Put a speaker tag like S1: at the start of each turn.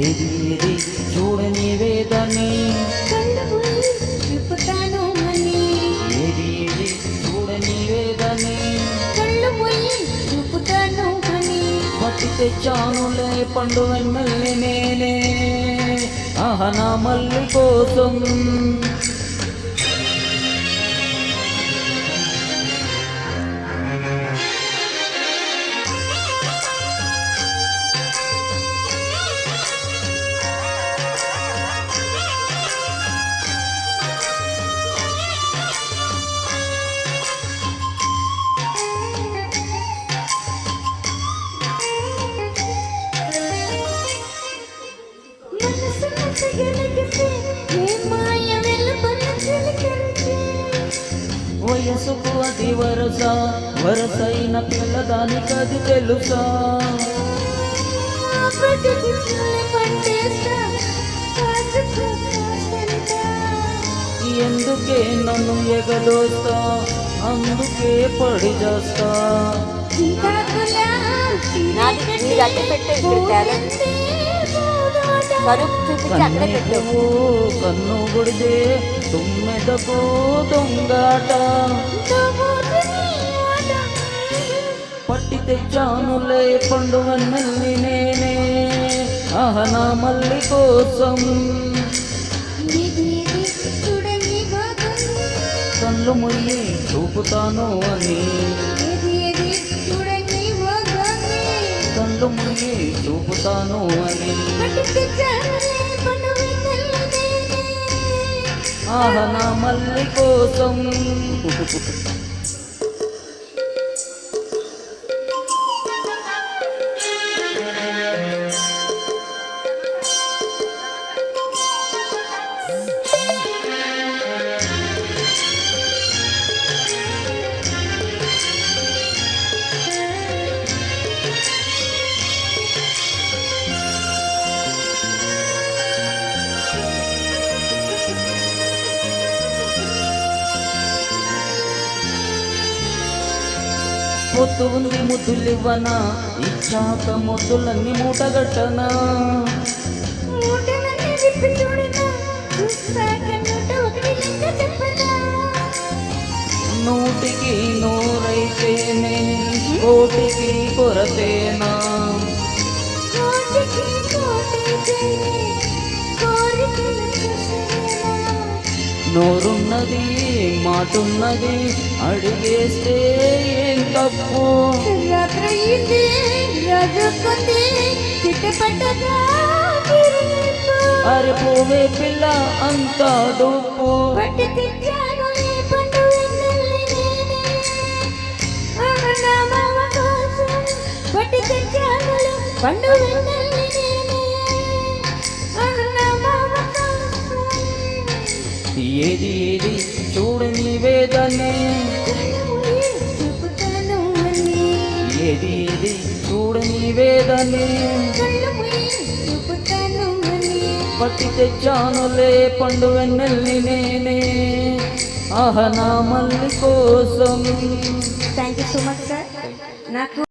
S1: ఏది ఏది చూడని వేదమే చెప్పుతాను ఏది ఏది చూడని
S2: వేదమే కళ్ళు పోయి చూపుతాను అని పట్టి
S1: తెచ్చానులే పండు వెన్నల్ని నేనే ఆహనా మల్లి కోసం తెలుసా
S2: ఆపటికి పులి పట్టేస్తా కాచుకో కాసంతా
S1: ఎందుకే నన్ను ఎగదోస్తా? అందుకే పడి చేస్తా
S3: పెట్టు, టాలెంట్.
S1: కన్ను గుడిదే తుమ్మెదకు దొంగాట. పట్టి తెచ్చానులే పండు వెన్నెల్లి నేనే. ఆహ నా మల్లి కోసం. కళ్ళు ముయ్యి చూపుతాను అని. చూపుతాను అని
S2: పట్టి
S1: ఆహ నా మల్లి కోసం పొత్తు ఉంది ముద్దులివ్వనా ఇచ్చాక ముద్దులన్నీ మూటగట్టనా. నూటికి నూరైతేనే కోటికి కొరతేనా
S2: కోటికి కోరికలు.
S1: నోరున్నది మాటున్నది అడిగేస్తే ఏం తప్పు?
S2: రాత్రి అయింది, రాజుకుంది, చిట్టపట్టగా.
S1: అరే పోవే పిల్ల అంతా డొప్పు.
S2: పండు
S1: ఏది ఏది చూడని వేదనే.
S2: కళ్ళమూయి చూపుతాను అని.
S1: ఏది ఏది చూడని వేదనే.
S2: కళ్ళమూయి చూపుతాను అని.
S1: పట్టి తెచ్చానులే పండు వెన్నెల్లి నేనే. ఆహ నా మల్లి కోసం.
S2: Thank you so much sir నాకు